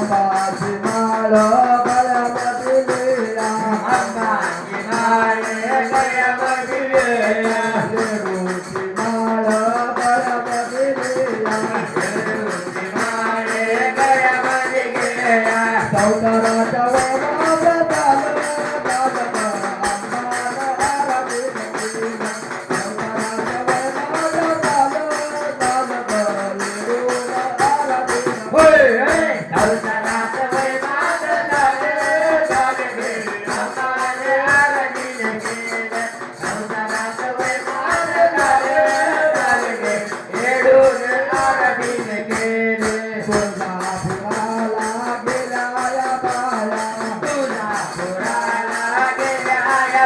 Yeah.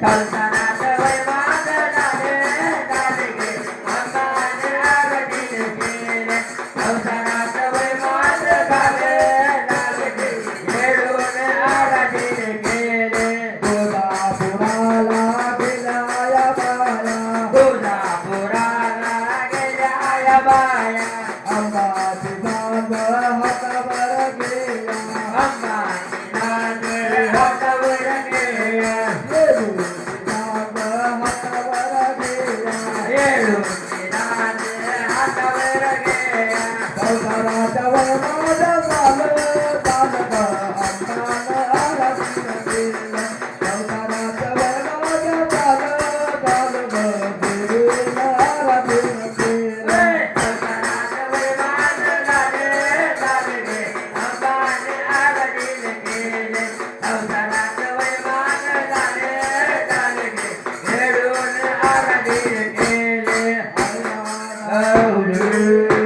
समात lavai viv Flowers way मंख cultivate Our चईए बीरीट में değ से आतीने से भाला फ्ला प्ला पाला कप Thank you.